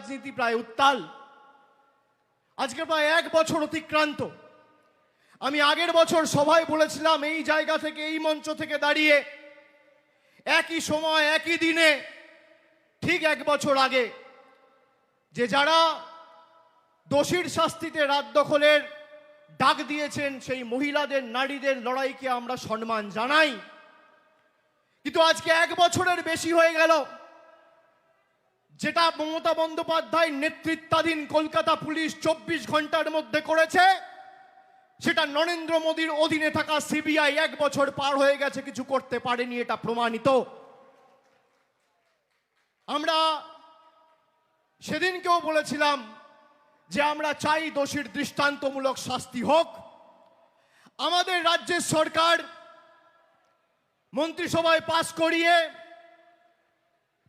রাজনীতি প্রায় উত্তাল। আজকে প্রায় এক বছর অতিক্রান্ত। আমি আগের বছর সভায় বলেছিলাম, এই জায়গা থেকে, এই মঞ্চ থেকে দাঁড়িয়ে, একই সময়, একই দিনে, ঠিক এক বছর আগে, যে যারা দোষীর শাস্তিতে রাত দখলের ডাক দিয়েছেন, সেই মহিলাদের, নারীদের লড়াইকে আমরা সম্মান জানাই। কিন্তু আজকে এক বছরের বেশি হয়ে গেল। যেটা মমতা বন্দ্যোপাধ্যায় নেতৃত্বাধীন কলকাতা পুলিশ চব্বিশ ঘণ্টার মধ্যে করেছে, সেটা নরেন্দ্র মোদীর অধীনে থাকা সিবিআই এক বছর পার হয়ে গেছে, কিছু করতে পারেনি, এটা প্রমাণিত। আমরা সেদিনকেও বলেছিলাম যে আমরা চাই দোষীর দৃষ্টান্তমূলক শাস্তি হোক। আমাদের রাজ্যের সরকার মন্ত্রিসভায় পাশ করিয়ে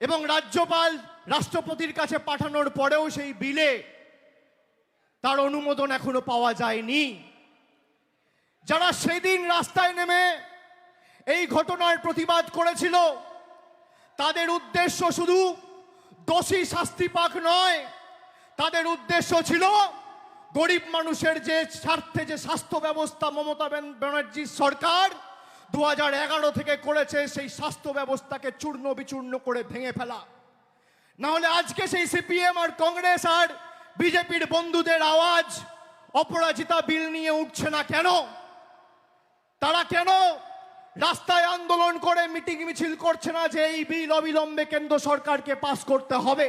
এবং রাজ্যপাল রাষ্ট্রপতির কাছে পাঠানোর পরেও সেই বিলে তার অনুমোদন এখনও পাওয়া যায়নি। যারা সেদিন রাস্তায় নেমে এই ঘটনার প্রতিবাদ করেছিল, তাদের উদ্দেশ্য শুধু দোষী শাস্তি পাক নয়, তাদের উদ্দেশ্য ছিল গরিব মানুষের যে স্বার্থে যে স্বাস্থ্য ব্যবস্থা মমতা ব্যানার্জির সরকার দু হাজার এগারো থেকে করেছে সেই স্বাস্থ্য ব্যবস্থাকে চূর্ণ বিচূর্ণ করে ভেঙে ফেলা। না হলে আজকে সেই সিপিএম আর কংগ্রেস আর বিজেপির বন্ধুদের আওয়াজ, অপরাজিতা বিল নিয়ে উঠছে না কেন? তারা কেন রাস্তায় আন্দোলন করে মিটিং মিছিল করছে না যে এই বিল অবিলম্বে কেন্দ্র সরকারকে পাস করতে হবে?